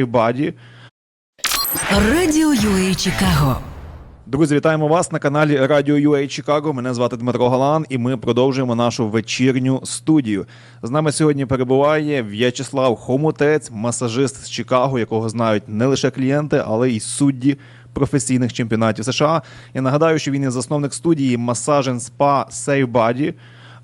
Body. Радіо UA Чикаго. Друзі, вітаємо вас на каналі Радіо UA Чикаго. Мене звати Дмитро Галан, і ми продовжуємо нашу вечірню студію. З нами сьогодні перебуває В'ячеслав Хомутець, масажист з Чикаго, якого знають не лише клієнти, але й судді професійних чемпіонатів США. Я нагадаю, що він є засновник студії Масажен Спа Save Body,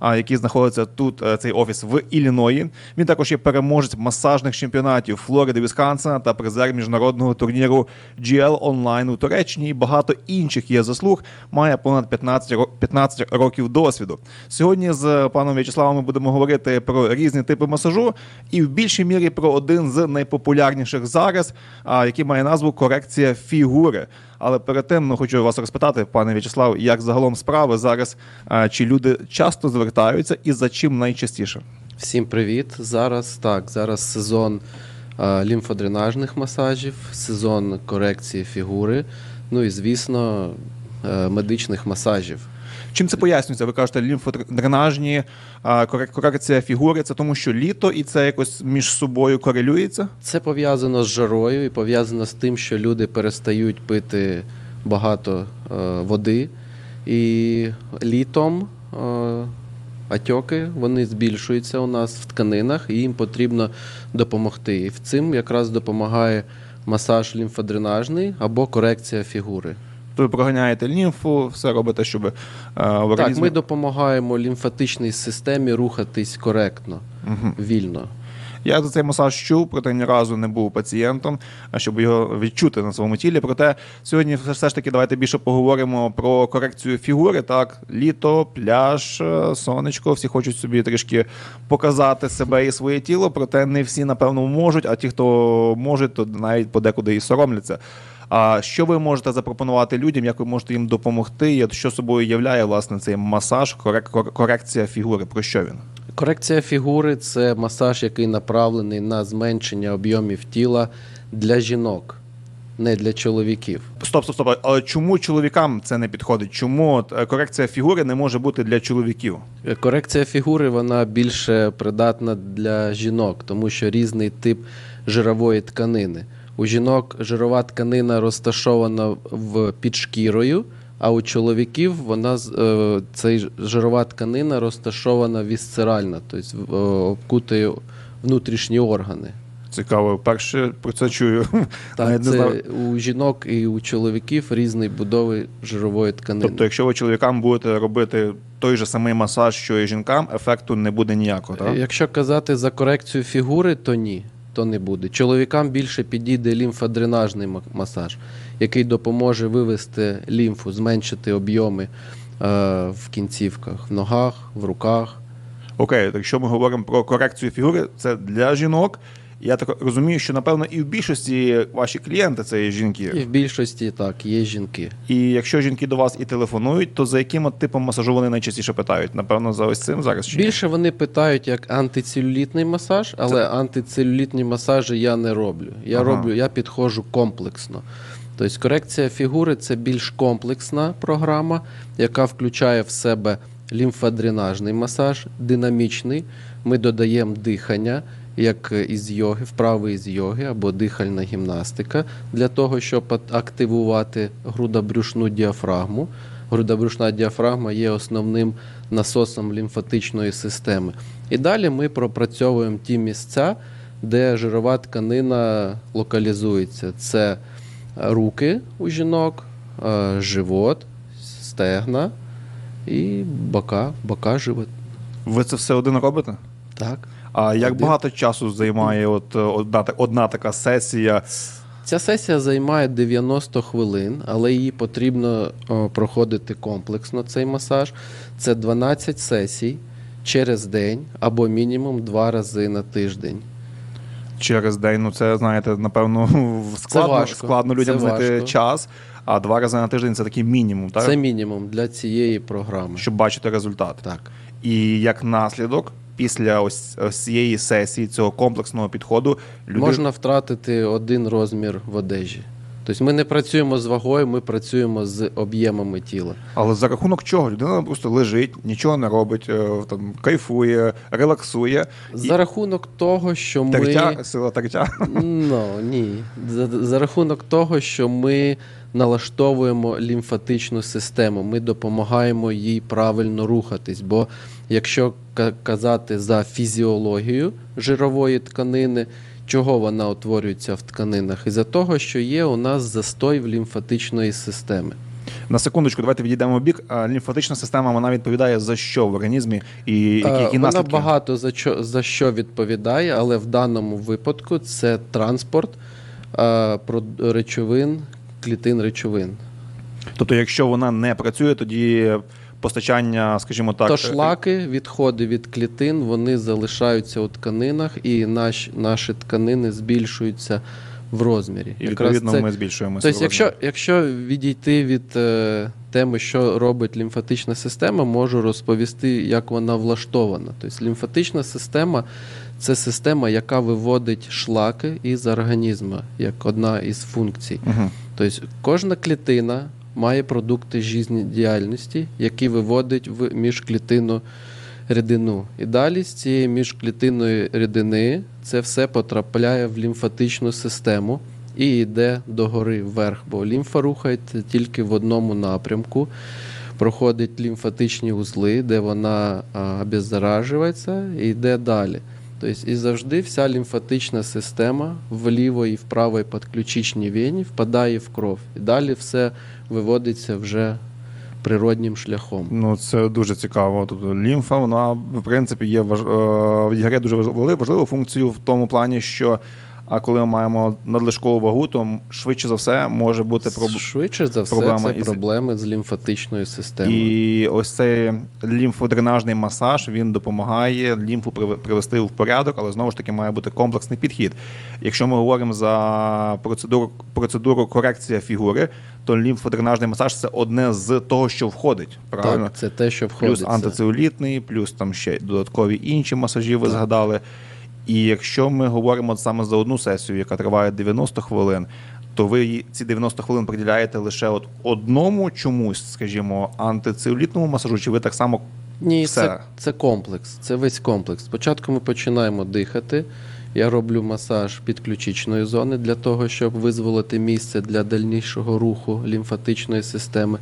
який знаходиться тут, е, цей офіс в Ілліної. Він також є переможець масажних чемпіонатів Флориди, Вісконсина та призер міжнародного турніру GL Online у Туреччині. І багато інших є заслуг. Має понад 15, 15 років досвіду. Сьогодні з паном В'ячеславом ми будемо говорити про різні типи масажу і в більшій мірі про один з найпопулярніших зараз, який має назву корекція фігури. Але перед тим ну, хочу вас розпитати, пане В'ячеслав, як загалом справи зараз, чи люди часто звертаються і за чим найчастіше? Всім привіт! Зараз так, зараз сезон лімфодренажних масажів, сезон корекції фігури, ну і звісно, е, медичних масажів. Чим це пояснюється? Ви кажете, лімфодренажні, корекція фігури. Це тому, що літо і це якось між собою корелюється? Це пов'язано з жарою і пов'язано з тим, що люди перестають пити багато е, води, і літом е, атьоки вони збільшуються у нас в тканинах, і їм потрібно допомогти. І в цим якраз допомагає масаж лімфодренажний або корекція фігури. Ви проганяєте лімфу, все робите, щоб е, в Так, ми допомагаємо лімфатичній системі рухатись коректно, вільно. Я за цей масаж чув, проте ні разу не був пацієнтом, щоб його відчути на своєму тілі. Проте сьогодні все- все ж таки давайте більше поговоримо про корекцію фігури. Так, літо, пляж, е, сонечко. Всі хочуть собі трішки показати себе і своє тіло. Проте не всі напевно можуть. А ті, хто можуть, то навіть подекуди і соромляться. А що ви можете запропонувати людям? Як ви можете їм допомогти? Що собою являє власне цей масаж, корек- корекція фігури? Про що він? Корекція фігури це масаж, який направлений на зменшення об'ємів тіла для жінок, не для чоловіків. Стоп, стоп, стоп. Але чому чоловікам це не підходить? Чому е, корекція фігури не може бути для чоловіків? Е, Корекція фігури вона більше придатна для жінок, тому що різний тип жирової тканини. У жінок жирова тканина розташована в під шкірою, а у чоловіків вона е, цей жирова тканина розташована вісцеральна, тобто е, обкутує внутрішні органи. Цікаво, вперше про це чую. Так, це у жінок і у чоловіків різний будови жирової тканини. Тобто, якщо ви чоловікам будете робити той же самий масаж, що і жінкам, ефекту не буде ніякого. Так? Якщо казати за корекцію фігури, то ні, то не буде. Чоловікам більше підійде лімфодренажний масаж, який допоможе вивести лімфу, зменшити об'єми е, в кінцівках, в ногах, в руках. Окей, так якщо ми говоримо про корекцію фігури, це для жінок. Я так розумію, що напевно і в більшості ваші клієнти це є І жінки. в більшості так, є жінки. І якщо жінки до вас і телефонують, то за яким типом масажу вони найчастіше питають? Напевно, за ось цим зараз чи ні? Більше вони питають як антицелюлітний масаж, але антицелюлітні масажі я не роблю. Я Ага. роблю, я підходжу комплексно. Тобто корекція фігури це більш комплексна програма, яка включає в себе лімфодренажний масаж, динамічний. Ми додаємо дихання, як із йоги, вправи із йоги або дихальна гімнастика, для того, щоб ат- активувати грудобрюшну діафрагму. Грудобрюшна діафрагма є основним насосом лімфатичної системи. І далі ми пропрацьовуємо ті місця, де жирова тканина локалізується. Це руки у жінок, е, живот, стегна і бока, бока живот. Ви це все один робите? Так. А як Один. багато часу займає от е, одна, одна така сесія? Ця сесія займає 90 хвилин, але її потрібно о, проходити комплексно, цей масаж. Це 12 сесій через день або мінімум два рази на тиждень. Через день, ну це знаєте, напевно, складно, важко. складно людям Це знайти важко. час, а два рази на тиждень це такий мінімум, так? Це мінімум для цієї програми. щоб бачити результат. Так. І як наслідок, після ось, ось цієї сесії, цього комплексного підходу, люди Можна втратити один розмір в одежі. Тобто ми не працюємо з вагою, ми працюємо з об'ємами тіла. Але за рахунок чого? Людина просто лежить, нічого не робить, е, там кайфує, релаксує. За рахунок того, що ми. Сила тертя. Ну ні. За, за рахунок того, що ми налаштовуємо лімфатичну систему, ми допомагаємо їй правильно рухатись. Бо якщо казати за фізіологію жирової тканини, чого вона утворюється в тканинах? Із-за того, що є у нас застой в лімфатичної системи. На секундочку, давайте відійдемо в бік. Лімфатична система вона відповідає за що в організмі і які, Е, які Вона багато за що, за що відповідає, але в даному випадку це транспорт е, речовин, клітин речовин. Тобто, якщо вона не працює, тоді постачання, скажімо так, То е, шлаки, відходи від клітин, вони залишаються у тканинах, і наш, наші тканини збільшуються в розмірі. і відповідно це- ми збільшуємо Тобто, якщо, якщо відійти від е, теми, що робить лімфатична система, можу розповісти, як вона влаштована. Тобто, лімфатична система це система, яка виводить шлаки із організму, як одна із функцій. Мгм. Тобто, кожна клітина має продукти життєдіяльності, які виводить в міжклітинну рідину. І далі з цієї міжклітинної рідини це все потрапляє в лімфатичну систему і йде догори вверх, бо лімфа рухається тільки в одному напрямку. Проходить лімфатичні узли, де вона обеззаражується і йде далі. Тобто і завжди вся лімфатична система в лівої і в правій підключичній вені впадає в кров. І далі все виводиться вже природнім шляхом. Ну, це дуже цікаво. Тобто лімфа, вона в принципі є важ... е, відіграє дуже важливу, важливу функцію в тому плані, що а коли ми маємо надлишкову вагу, то швидше за все може бути проб... Швидше за все, проблема це із- проблеми з лімфатичною системою. І ось цей лімфодренажний масаж він допомагає лімфу привести в порядок, але знову ж таки має бути комплексний підхід. Якщо ми говоримо за процедуру, процедуру корекція фігури, то лімфодренажний масаж це одне з того, що входить. Правильно? Так, це те, що входить. плюс це. плюс там ще додаткові інші масажі ви згадали. І якщо ми говоримо саме за одну сесію, яка триває 90 хвилин, то ви ці 90 хвилин приділяєте лише от одному чомусь, скажімо, антицелюлітному масажу, чи ви так само Ні, все? це, це комплекс, це весь комплекс. Спочатку ми починаємо дихати. Я роблю масаж підключичної зони для того, щоб визволити місце для дальнішого руху лімфатичної системи.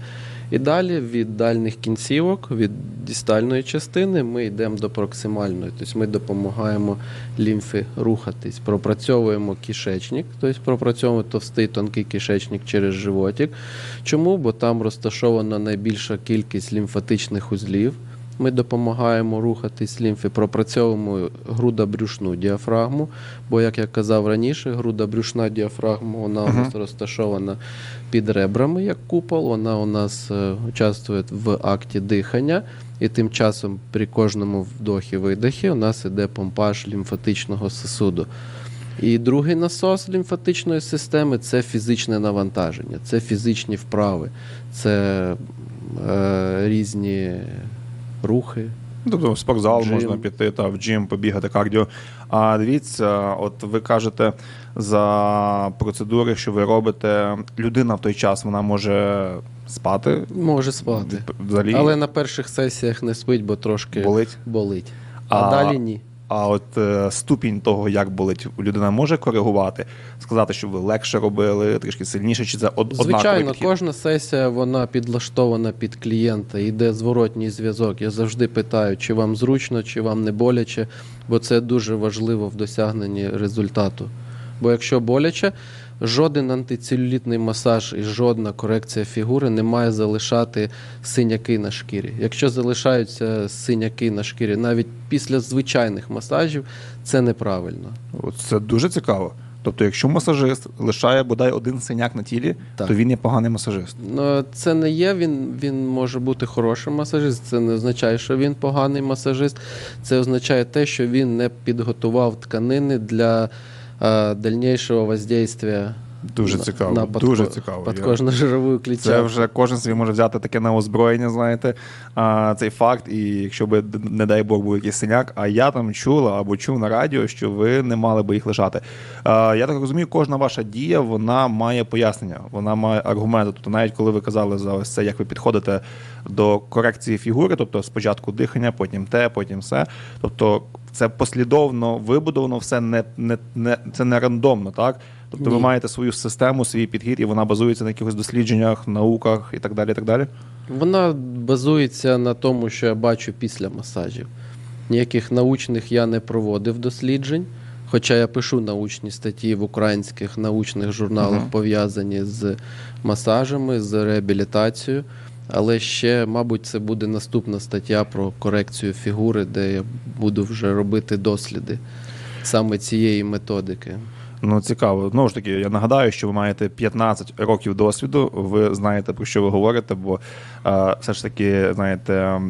І далі від дальних кінцівок, від дістальної частини, ми йдемо до проксимальної. Тобто ми допомагаємо лімфі рухатись, пропрацьовуємо кишечник, тобто пропрацьовуємо товстий тонкий кишечник через животик. Чому? Бо там розташована найбільша кількість лімфатичних узлів. Ми допомагаємо рухатись лімфі, пропрацьовуємо грудобрюшну діафрагму. Бо, як я казав раніше, грудобрюшна діафрагма вона у нас розташована під ребрами, як купол. Вона у нас е, участвує в акті дихання, і тим часом при кожному вдохі-видохі у нас іде помпаж лімфатичного сосуду. І другий насос лімфатичної системи це фізичне навантаження, це фізичні вправи, це е, різні рухи. Тобто в спортзал Джим. можна піти та в джим, побігати кардіо. А дивіться, от ви кажете за процедури, що ви робите, людина в той час вона може спати. Може спати. Взагалі Але на перших сесіях не спить, бо трошки болить. болить. А, А- далі ні. А от е, ступінь того, як болить, людина може коригувати, сказати, що ви легше робили, трішки сильніше, чи це од- Звичайно, підхід? кожна сесія вона підлаштована під клієнта, йде зворотній зв'язок. Я завжди питаю, чи вам зручно, чи вам не боляче, бо це дуже важливо в досягненні результату. Бо якщо боляче, жоден антицелюлітний масаж і жодна корекція фігури не має залишати синяки на шкірі. Якщо залишаються синяки на шкірі навіть після звичайних масажів, це неправильно. Це дуже цікаво. Тобто, якщо масажист лишає бодай один синяк на тілі, Так. то він є поганий масажист. Ну, це не є. Він, він може бути хорошим масажист. Це не означає, що він поганий масажист. Це означає те, що він не підготував тканини для дальнішого воздействия Дуже цікаво, на дуже подко- цікаво. Я- Подкожно-жировую Це вже кожен собі може взяти таке на озброєння, знаєте, а, цей факт. І якщо би, не дай Бог, був якийсь синяк, а я там чула або чув на радіо, що ви не мали би їх лишати. А, я так розумію, кожна ваша дія вона має пояснення, вона має аргументи. Тобто, навіть коли ви казали за ось це, як ви підходите до корекції фігури, тобто спочатку дихання, потім те, потім все. Тобто, це послідовно вибудовано, все не, не, не це не рандомно, так? Тобто ви маєте свою систему, свій підхід, і вона базується на якихось дослідженнях, науках і так далі. І так далі. Вона базується на тому, що я бачу після масажів. Ніяких научних я не проводив досліджень, хоча я пишу научні статті в українських научних журналах, Мгм. пов'язані з масажами, з реабілітацією. Але ще, мабуть, це буде наступна стаття про корекцію фігури, де я буду вже робити досліди саме цієї методики. Ну, цікаво. Знову ж таки, я нагадаю, що ви маєте 15 років досвіду. Ви знаєте про що ви говорите, бо е, все ж таки, знаєте,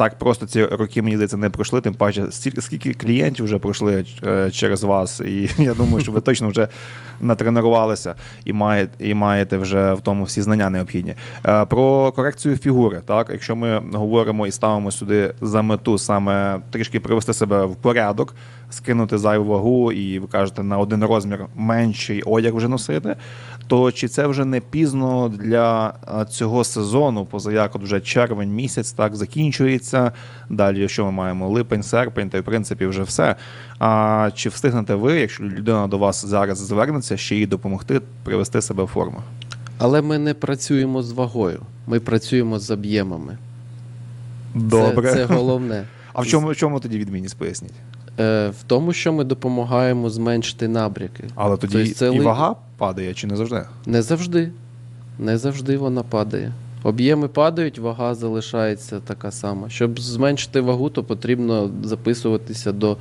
так просто ці роки мені здається не пройшли. Тим паче, стільки скільки клієнтів вже пройшли е, через вас, і я думаю, що ви точно вже натренувалися і маєте, і маєте вже в тому всі знання необхідні. Е, про корекцію фігури, так, якщо ми говоримо і ставимо сюди за мету саме трішки привести себе в порядок, скинути зайву вагу, і ви кажете на один розмір менший одяг вже носити, то чи це вже не пізно для цього сезону, поза як от вже червень місяць так закінчується. Далі, що ми маємо? Липень, серпень, та й в принципі вже все. А чи встигнете ви, якщо людина до вас зараз звернеться, ще їй допомогти привести себе в форму? Але ми не працюємо з вагою, ми працюємо з об'ємами. Добре. Це, це головне. А в чому, в чому тоді відмінність поясніть? Е, в тому, що ми допомагаємо зменшити набряки. Але тоді Тобто це і вага падає, чи не завжди? Не завжди. Не завжди вона падає. Об'єми падають, вага залишається така сама. Щоб зменшити вагу, то потрібно записуватися до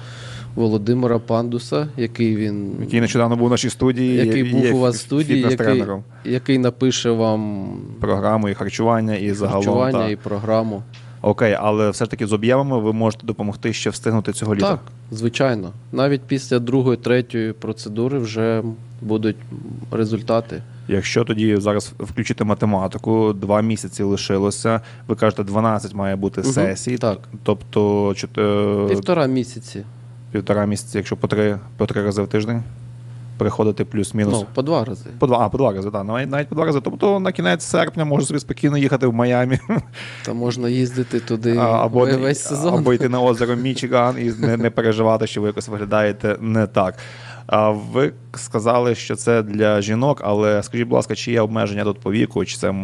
Володимира Пандуса, який він Який нещодавно був в нашій студії, який був є у вас в студії, який, який напише вам програму і харчування, і загалом. харчування так. і програму. Окей, але все ж таки з об'ємами ви можете допомогти ще встигнути цього літа. Так, звичайно. Навіть після другої, третьої процедури вже будуть результати. Якщо тоді зараз включити математику, два місяці лишилося. Ви кажете, 12 має бути Мгм, сесій. так. Тобто чот- Півтора місяці. півтора місяці, якщо по три, по три рази в тиждень приходити плюс-мінус. Ну, по два рази. По два, а, по два рази, так. Навіть, навіть по два рази. Тобто на кінець серпня можу собі спокійно їхати в Майамі Та можна їздити туди а, або, весь сезон. або йти на озеро Мічиган і не, не переживати, що ви якось виглядаєте не так. А ви сказали, що це для жінок, але скажіть, будь ласка, чи є обмеження тут по віку? Чи це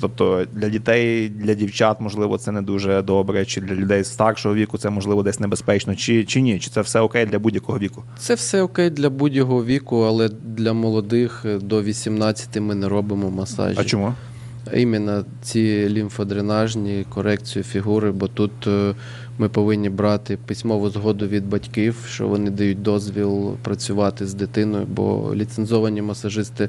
тобто для дітей, для дівчат, можливо, це не дуже добре, чи для людей старшого віку це можливо десь небезпечно, чи, чи ні? Чи це все окей для будь-якого віку? Це все окей для будь-якого віку, але для молодих до 18 ми не робимо масажі. А чому? Іменно ці лімфодренажні, корекцію фігури, бо тут е, ми повинні брати письмову згоду від батьків, що вони дають дозвіл працювати з дитиною, бо ліцензовані масажисти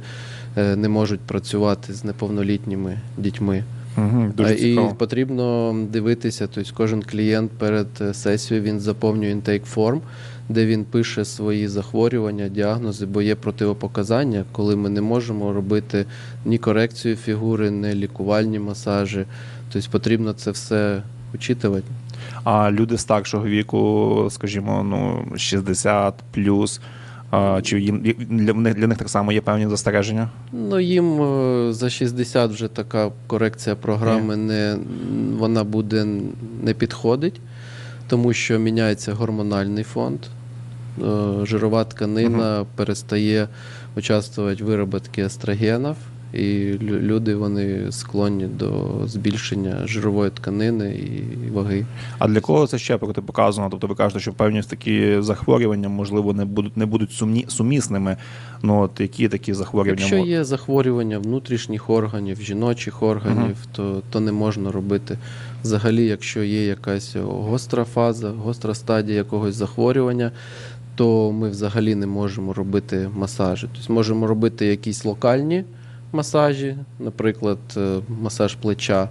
е, не можуть працювати з неповнолітніми дітьми. Угу, дуже і цікаво. потрібно дивитися, тобто кожен клієнт перед е, сесією він заповнює інтейк форм, де він пише свої захворювання, діагнози, бо є противопоказання, коли ми не можемо робити ні корекцію фігури, ні лікувальні масажі. Тобто потрібно це все учитувати. А люди старшого віку, скажімо, ну 60 плюс. Чи їм для них для них так само є певні застереження? Ну, їм е, за 60 вже така корекція програми не, вона буде не підходить, тому що міняється гормональний фонд. Е, Жирова тканина перестає участвувати в вироботці естрогенів, і лю- люди вони склонні до збільшення жирової тканини і ваги. А для кого це ще протипоказано? Тобто ви кажете, що певні такі захворювання, можливо, не будуть не будуть сумні, сумісними. Ну от які такі захворювання? Якщо є захворювання внутрішніх органів, жіночих органів, то, то не можна робити. Взагалі, якщо є якась гостра фаза, гостра стадія якогось захворювання, то ми взагалі не можемо робити масажі. Тобто можемо робити якісь локальні масажі, наприклад, е, масаж плеча.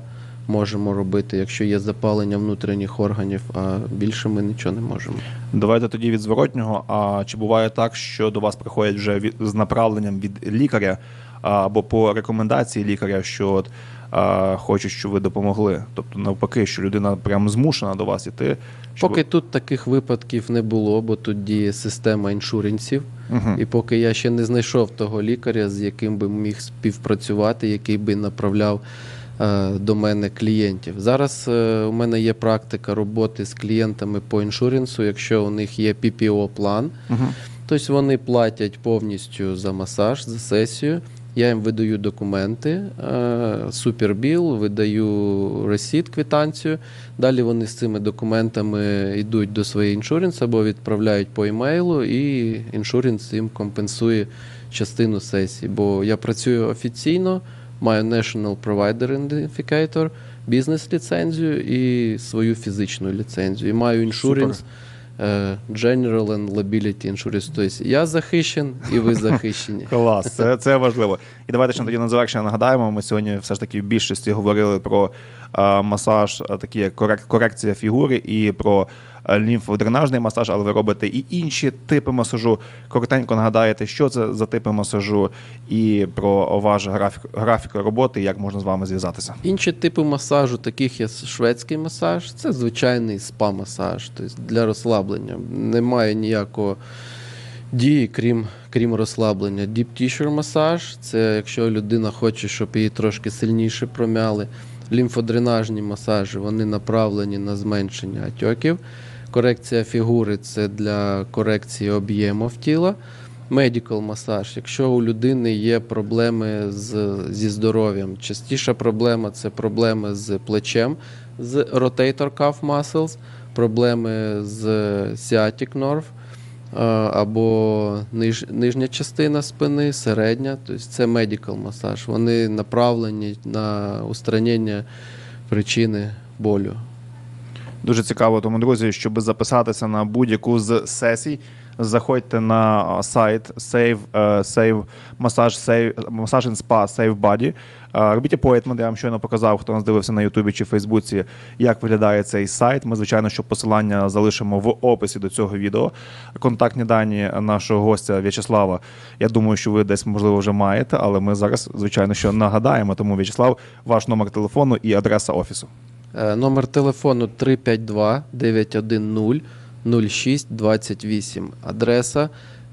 можемо робити, якщо є запалення внутрішніх органів, а більше ми нічого не можемо. Давайте тоді від зворотнього. А чи буває так, що до вас приходять вже від, з направленням від лікаря або по рекомендації лікаря, що от, а, хочуть, щоб ви допомогли? Тобто, навпаки, що людина прям змушена до вас іти. щоб- Поки тут таких випадків не було, бо тут діє система іншуренсів. Мгм. І поки я ще не знайшов того лікаря, з яким би міг співпрацювати, який би направляв е, до мене клієнтів. Зараз е, у мене є практика роботи з клієнтами по іншуренсу, якщо у них є PPO-план, Мгм. тобто вони платять повністю за масаж, за сесію. Я їм видаю документи, е, супербіл, видаю ресіт, квитанцію. Далі вони з цими документами йдуть до своєї іншуренс або відправляють по емейлу, і іншуренс їм компенсує частину сесії. Бо я працюю офіційно, маю National Provider Identificator, бізнес-ліцензію і свою фізичну ліцензію. І маю іншуренс. Е, General and Liability Insurance. Тобто я захищен і ви захищені. Клас, це, це важливо. І давайте ще тоді на завершення нагадаємо. Ми сьогодні все ж таки в більшості говорили про а, масаж, а, такі як корек- корекція фігури і про лімфодренажний масаж, але ви робите і інші типи масажу. Коротенько нагадаєте, що це за типи масажу, і про ваш графік, графік роботи, як можна з вами зв'язатися. Інші типи масажу, таких є шведський масаж, це звичайний спа-масаж, тобто для розслаблення. Немає ніякого дії, крім, крім розслаблення. Deep tissue масаж це якщо людина хоче, щоб її трошки сильніше промяли. Лімфодренажні масажі вони направлені на зменшення отеків. Корекція фігури це для корекції об'ємів тіла. Медикал масаж, якщо у людини є проблеми з, зі здоров'ям, частіша проблема це проблеми з плечем, з rotator cuff muscles, проблеми з sciatic nerve, е, або ниж, нижня частина спини, середня, тобто це медикал масаж. Вони направлені на устранення причини болю. Дуже цікаво, тому друзі, щоб записатися на будь-яку з сесій, заходьте на сайт Save, е, Save Massage, Save, Massage and Spa Save Body. Е, Робіть апойтмент, я вам щойно показав, хто нас дивився на Ютубі чи Фейсбуці, як виглядає цей сайт. Ми, звичайно, що посилання залишимо в описі до цього відео. Контактні дані нашого гостя В'ячеслава. Я думаю, що ви десь можливо вже маєте, але ми зараз, звичайно, що нагадаємо. Тому В'ячеслав, ваш номер телефону і адреса офісу. Е, Номер телефону 352 910 0628. Адреса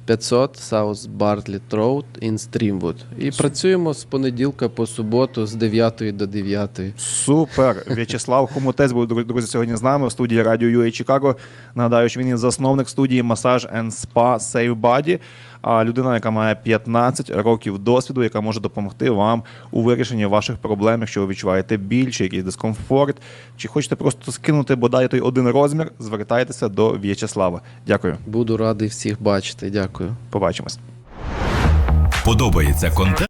500 South Bartlett Road in Streamwood. І працюємо з понеділка по суботу з 9 до 9. Супер. В'ячеслав Хомутець був друзі сьогодні з нами у студії Радіо UA Чикаго. Нагадаю, що він є засновник студії Масаж and Spa Save Body. А людина, яка має 15 років досвіду, яка може допомогти вам у вирішенні ваших проблем, якщо ви відчуваєте біль чи якийсь дискомфорт, чи хочете просто скинути бодай той один розмір, звертайтеся до В'ячеслава. Дякую. Буду радий всіх бачити. Дякую. Побачимось. Подобається контент?